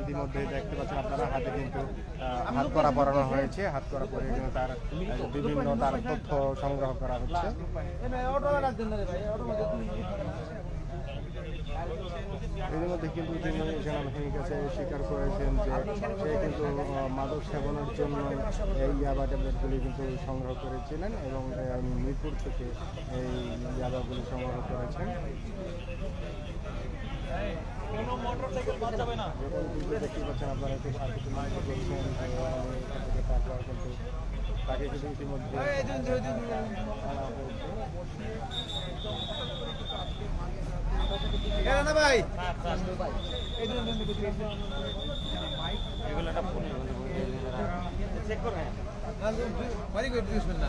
ইতিমধ্যে দেখতে পাচ্ছেন আপনারা হাতে কিন্তু হাত করা পরানো হয়েছে। হাত করা পরে তার বিভিন্ন তার তথ্য সংগ্রহ করা হচ্ছে। এর মধ্যে কিন্তু তিনি সেনাবাহিনীর কাছে স্বীকার করেছেন যে সে কিন্তু মাদক সেবনের জন্য এই ইয়াবা ট্যাবলেটগুলি কিন্তু সংগ্রহ করেছিলেন এবং মিরপুর থেকে এই ইয়াবাগুলি সংগ্রহ করেছেন। যেটা ভিডিও দেখতে পাচ্ছেন, আপনারা একটু থেকে তারপর কিন্তু তাকে কিন্তু ইতিমধ্যে আনা হয়েছে ভাই বাড়ি করে দিস না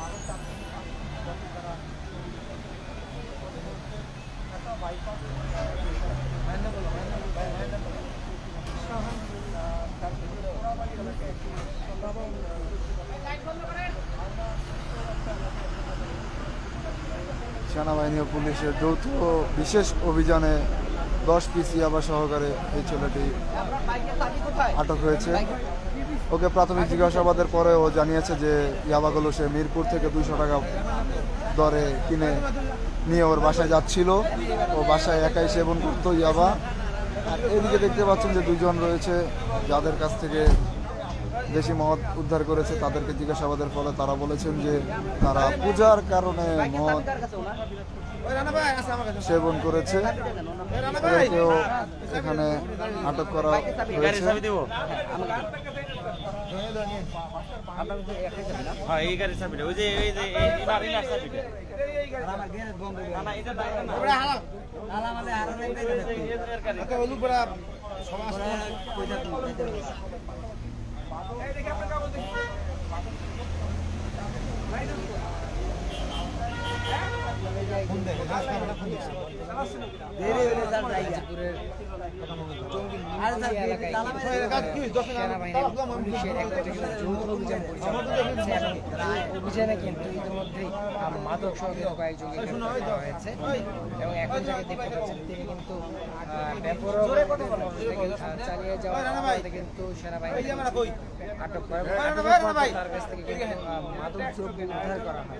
সেনাবাহিনী ও পুলিশের যৌথ বিশেষ অভিযানে দশ পিস ইয়াবা সহকারে এই ছেলেটি আটক হয়েছে। ওকে প্রাথমিক জিজ্ঞাসাবাদের পরে ও জানিয়েছে যে ইয়াবাগুলো সে মিরপুর থেকে দুইশো টাকা দরে কিনে নিয়ে ওর বাসায় যাচ্ছিল। ও বাসায় একাই সেবন করতো ইয়াবা। আর এদিকে দেখতে পাচ্ছেন যে দুজন রয়েছে যাদের কাছ থেকে দেশি মদ উদ্ধার করেছে, তাদেরকে জিজ্ঞাসাবাদের ফলে তারা বলেছেন যে তারা পূজার কারণে মদ সেবন করেছে। এখানে আটক করা হয়েছে। হ্যাঁ এই গাড়ির চাবিটা ওই অভিযানে কিন্তু ইতিমধ্যেই মাদক সহ কয়েকজনকে হয়েছে এবং এখন যাকে দেখতে পাচ্ছেন তিনি কিন্তু চালিয়ে যাওয়ার কিন্তু সেনাবাহিনী আটক করে তার কাছ থেকে মাদক উদ্ধার করা হয়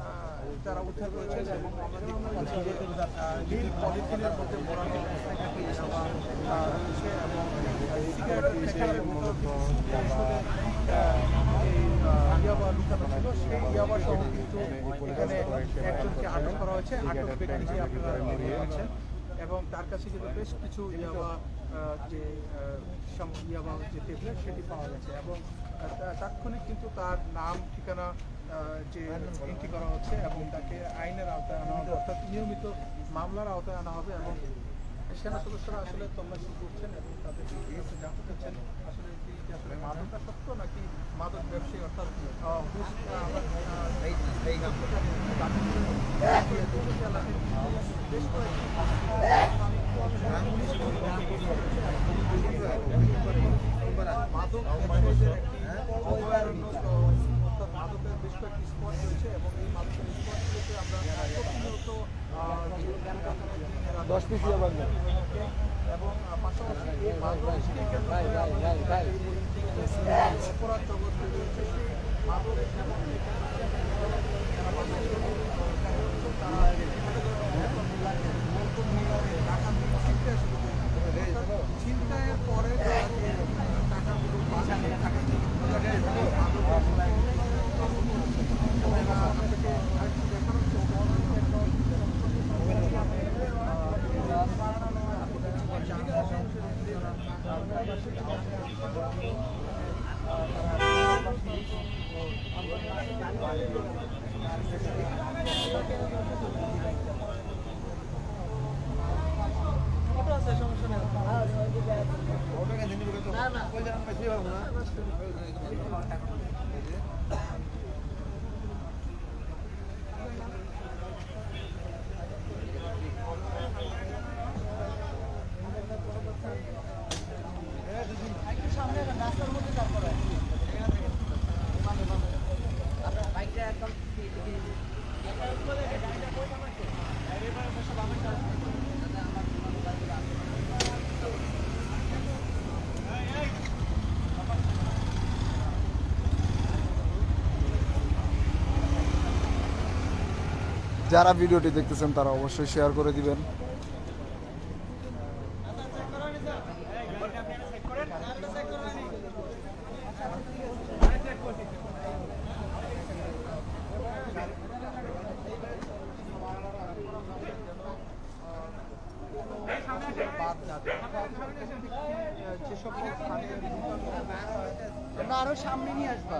তারা উদ্ধার করেছে এবং নীল পলিথিনের মধ্যে ইয়াবা, সেই ইয়াবা এখানে একজনকে করা হয়েছে। এবং তার কাছে কিন্তু বেশ কিছু ইয়াবা যে ইয়াবা যে ট্যাবলেট সেটি পাওয়া গেছে। এবং তাৎক্ষণিক কিন্তু তার নাম ঠিকানা যে এন্ট্রি করা হচ্ছে এবং তাকে আইনের আওতায় আনা হবে অর্থাৎ নিয়মিত মামলার আওতায় আনা হবে এবং সেনা সদস্যরা আসলে তল্লাশি করছেন এবং তাদের জানতে চাচ্ছেন আসলে আসলে মাদকটা সত্য নাকি মাদক ব্যবসায়ী অর্থাৎ হুশ, মাদকের বেশ কয়েকটি স্পট রয়েছে এবং এই মাদকের স্পটগুলোতে আমরা প্রতিনিয়ত দশ পিস এবং পাশাপাশি এই রয়েছে সেই Thank you. যারা ভিডিওটি দেখতেছেন তারা অবশ্যই শেয়ার করে দিবেন। আরও সামনে নিয়ে আসবা।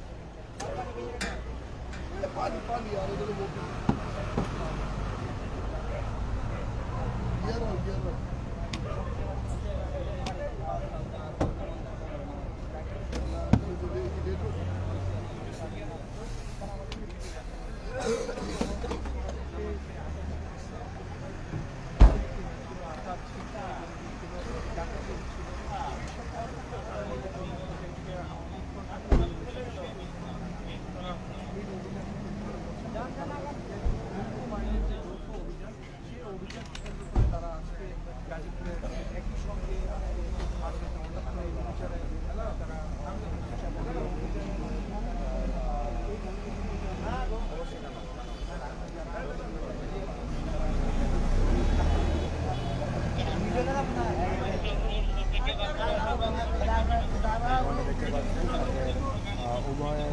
উভয়ের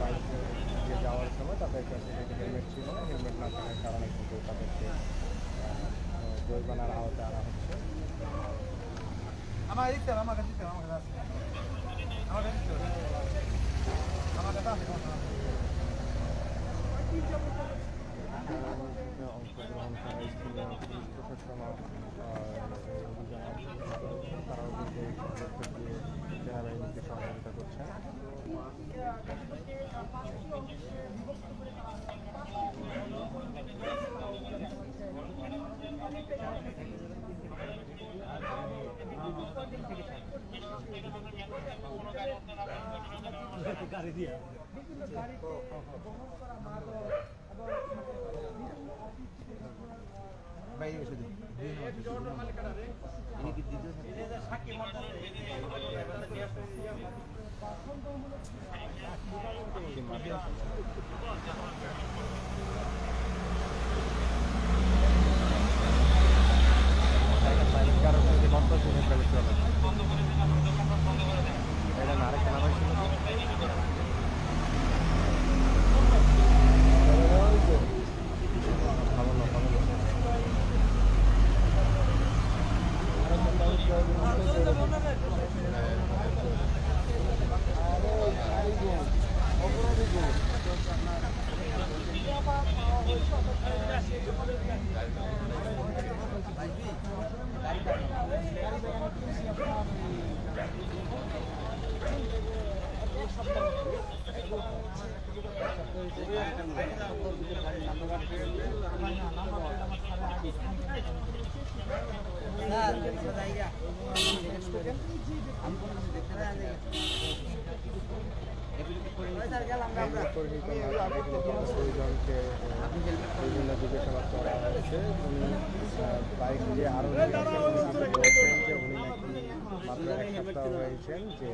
বাইকে যে যাওয়ার সময় তাদের কাছে হেলমেট ছিল না হেলমেট না থাকার কারণে কিন্তু তাদেরকে জরিমানার আওতায় আনা হচ্ছে আমার দিতে আমার কাছে দিতে আমার কাছে। আমার কাছে। আমার কাছে আছে, আমার কাছে আছে। অংশগ্রহণ করা স্থানীয় পুলিশ প্রশাসন আহ, এই অভিযানে অংশগ্রহণ করেছেন তারাও কিন্তু এই সুযোগটা দিয়ে সেনাবাহিনীকে সহযোগিতা করছেন বাইরে এসে দিন কারণ যদি বন্ধ করে ফেলে এটা না আরেকটা নামাই আমি কোনো কিছু দেখতে পাচ্ছি আহ, বিভিন্ন জিজ্ঞাসাবাদ করা হয়েছে বাইক যে আরও বলছেন যে উনি নাকি মাত্র এক সপ্তাহ হয়েছেন যে